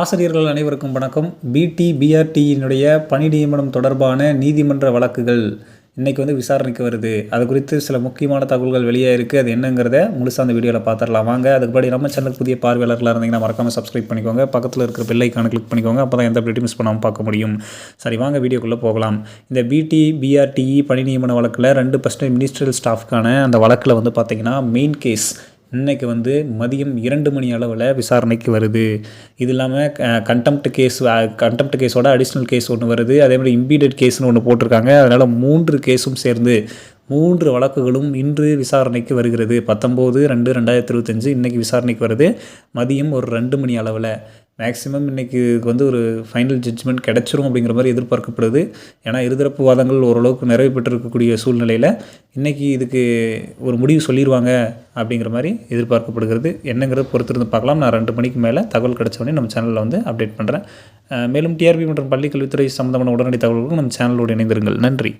ஆசிரியர்கள் அனைவருக்கும் வணக்கம். பிடி பிஆர்டியினுடைய பணி நியமனம் தொடர்பான நீதிமன்ற வழக்குகள் இன்றைக்கி வந்து விசாரணைக்கு வருது. அது குறித்து சில முக்கியமான தகவல்கள் வெளியே இருக்குது அது என்னங்கிறத முழுசாக அந்த வீடியோவில் பார்த்துடலாம் வாங்க அதுக்கு நம்ம சேனல் புதிய பார்வையாளர்களாக இருந்தீங்கன்னா மறக்காமல் சப்ஸ்கிரைப் பண்ணிக்கோங்க. பக்கத்தில் இருக்கிற பெல்லைக்கான கிளிக் பண்ணிக்கோங்க. அப்போ தான் எந்த அப்டேட்டும் மிஸ் பண்ணாமல் பார்க்க முடியும். சரி வாங்க வீடியோக்குள்ளே போகலாம். இந்த பிடி பிஆர்டிஇ பணி நியமன வழக்கில் ரெண்டு பர்சன்ட் மினிஸ்ட்ரியல் ஸ்டாஃப்க்கான அந்த வழக்கில் வந்து பார்த்திங்கன்னா மெயின் கேஸ் இன்னைக்கு வந்து மதியம் இரண்டு மணி அளவில் விசாரணைக்கு வருது. இது இல்லாமல் கண்டெம்ட் கேஸ் கண்டெம்ட் கேஸோட அடிஷ்னல் கேஸ் ஒன்று வருது. அதே மாதிரி இம்பீடியட் கேஸ்னு ஒன்று போட்டிருக்காங்க. அதனால் மூன்று கேஸும் சேர்ந்து மூன்று வழக்குகளும் இன்று விசாரணைக்கு வருகிறது. பத்தொம்போது ரெண்டு ரெண்டாயிரத்தி இருபத்தஞ்சு இன்றைக்கி விசாரணைக்கு வருது. மதியம் ஒரு ரெண்டு மணி அளவில். மேக்ஸிமம் இன்றைக்கி வந்து ஒரு ஃபைனல் ஜட்ஜ்மெண்ட் கிடச்சிரும் அப்படிங்கிற மாதிரி எதிர்பார்க்கப்படுது. ஏன்னா இருதரப்பு வாதங்கள் ஓரளவுக்கு நிறைவு பெற்றிருக்கக்கூடிய சூழ்நிலையில் இன்றைக்கி இதுக்கு ஒரு முடிவு சொல்லிடுவாங்க அப்படிங்கிற மாதிரி எதிர்பார்க்கப்படுகிறது. என்னங்கிறத பொறுத்திருந்து பார்க்கலாம். நான் ரெண்டு மணிக்கு மேலே தகவல் கிடச்சோடனே நம்ம சேனலில் வந்து அப்டேட் பண்ணுறேன் மேலும் டிஆர்பி மற்றும் பள்ளிக்கல்வித்துறை சம்மந்தமான உடனடி தகவல்களுக்கும் நம்ம சேனலோடு இணைந்திருங்கள். நன்றி.